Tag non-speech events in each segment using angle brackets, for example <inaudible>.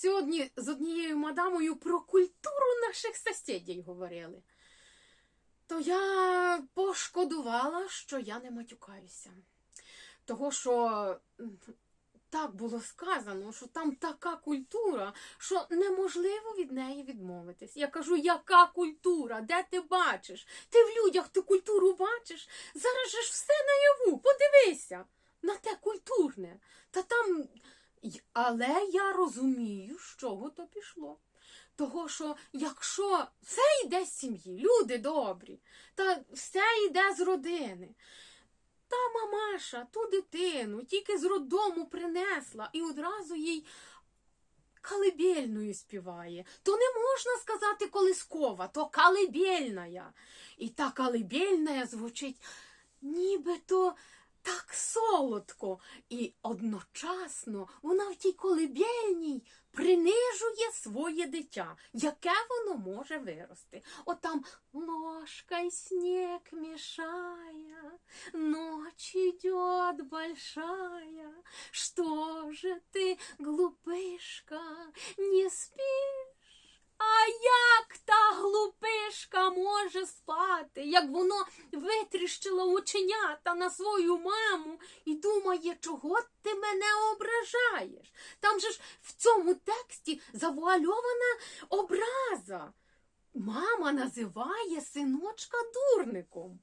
сьогодні з однією мадамою про культуру наших сусідів говорили. То я пошкодувала, що я не матюкаюся. Того, що так було сказано, що там така культура, що неможливо від неї відмовитись. Я кажу, яка культура? Де ти бачиш? Ти в людях ту культуру бачиш? Зараз же ж все наяву. Подивися на те культурне. Та там. Але я розумію, з чого то пішло. Того, що якщо все йде з сім'ї, люди добрі, та все йде з родини. Та мамаша ту дитину тільки з роддому принесла і одразу їй калибельною співає. То не можна сказати колискова, то калибельная. І та калибельная звучить нібито так солодко. І одночасно вона в тій колибельній принижує своє дитя, яке воно може вирости. От там ложка й сніг мішає, ночь идет большая. Что же ты, глупышка, не спиш? А як та глупишка може спати, як воно витріщило оченята на свою маму і думає, чого ти мене ображаєш? Там же ж в цьому тексті завуальована образа. Мама називає синочка дурником.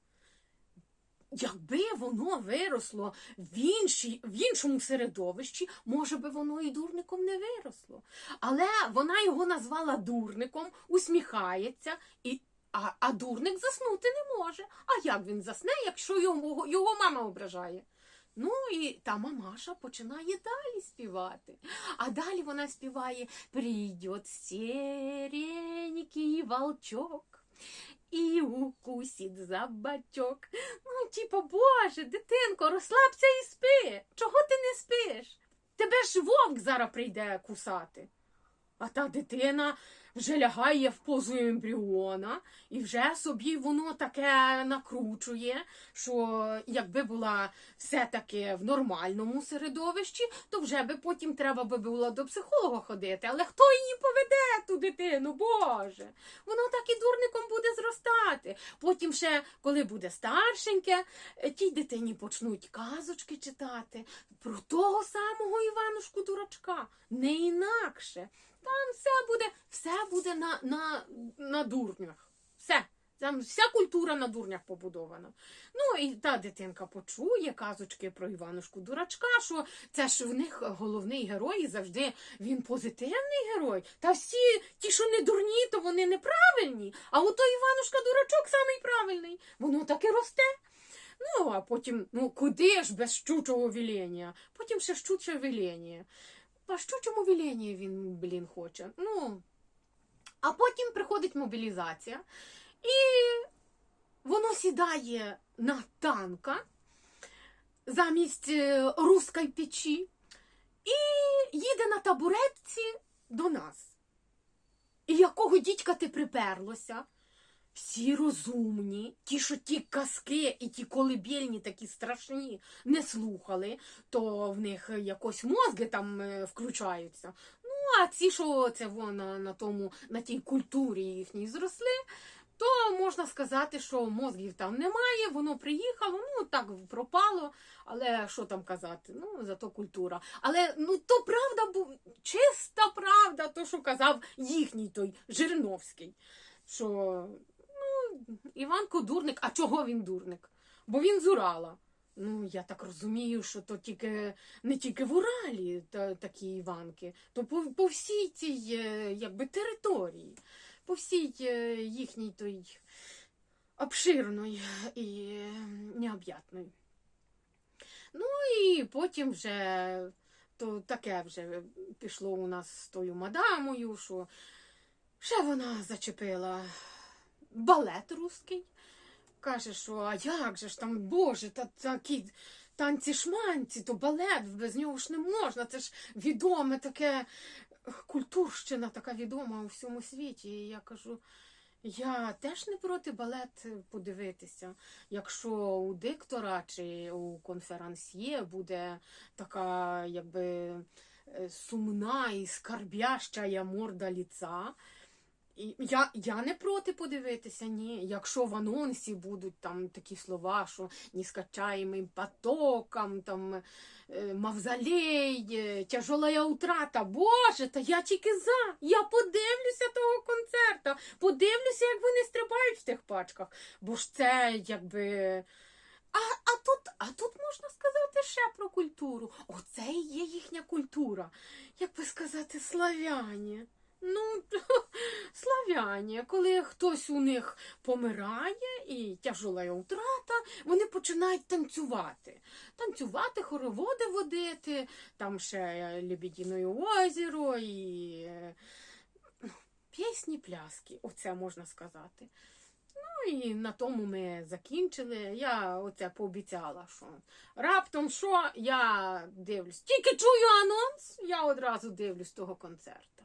Якби воно виросло в, іншій, в іншому середовищі, може би воно і дурником не виросло. Але вона його назвала дурником, усміхається, і, а, а дурник заснути не може. А як він засне, якщо його, його мама ображає? Ну і та мамаша починає далі співати. А далі вона співає Прийдет серенький волчок і укусить за бачок. Ну, типа, боже, дитинко, розслабся і спи. Чого ти не спиш? Тебе ж вовк зараз прийде кусати. А та дитина вже лягає в позу ембріона, і вже собі воно таке накручує, що якби була все-таки в нормальному середовищі, то вже би потім треба би було до психолога ходити. Але хто її поведе, ту дитину, Боже? Воно так і дурником буде зростати. Потім ще, коли буде старшеньке, тій дитині почнуть казочки читати про того самого Іванушку дурачка, не інакше. Там все буде, все буде на, на, на дурнях. Все. Там вся культура на дурнях побудована. Ну і та дитинка почує казочки про Іванушку дурачка, що це ж в них головний герой і завжди він позитивний герой. Та всі ті, що не дурні, то вони неправильні. А ото Іванушка дурачок самий правильний. Воно так і росте. Ну, а потім, ну куди ж без щучого вілення? Потім ще щуче вілення. По щучому віленні він, блін, хоче. Ну, а потім приходить мобілізація, і воно сідає на танка замість е, руської печі і їде на табуретці до нас. І якого дідька ти приперлося? Всі розумні, ті, що ті казки і ті колибельні такі страшні не слухали, то в них якось мозги там е, включаються. А ці, що це вона на тому, на тій культурі їхній зросли, то можна сказати, що мозгів там немає, воно приїхало, ну так пропало. Але що там казати? Ну, зато культура. Але ну то правда чиста правда, то що казав їхній той Жириновський. Що ну, Іванко дурник, а чого він дурник? Бо він з Урала. Ну, я так розумію, що то тільки не тільки в Уралі та, такі Іванки, то по, по всій цій е, якби, території, по всій е, їхній той обширної і необ'ятної. Ну і потім вже то таке вже пішло у нас з тою мадамою, що ще вона зачепила балет русський. Каже, що а як же ж там, Боже, та такі танці шманці, то балет, без нього ж не можна. Це ж відоме таке культурщина, така відома у всьому світі. І я кажу, я теж не проти балет подивитися. Якщо у диктора чи у конферансьє буде така, якби е, сумна і скарбяща морда ліца. Я, я не проти подивитися, ні. Якщо в анонсі будуть там такі слова, що нескачаємим потоком, там е, мавзолей, е, тяжолая утрата. Боже, та я тільки за. Я подивлюся того концерта, подивлюся, як вони стрибають в тих пачках. Бо ж це якби. А, а, тут, а тут можна сказати ще про культуру. Оце і є їхня культура. Як би сказати, славяні. Ну, <laughs> славяні, коли хтось у них помирає і тяжола утрата, вони починають танцювати. Танцювати, хороводи водити, там ще Лебедіне озеро і ну, пісні, пляски, оце можна сказати. Ну і на тому ми закінчили. Я оце пообіцяла, що раптом що я дивлюсь. Тільки чую анонс, я одразу дивлюсь того концерта.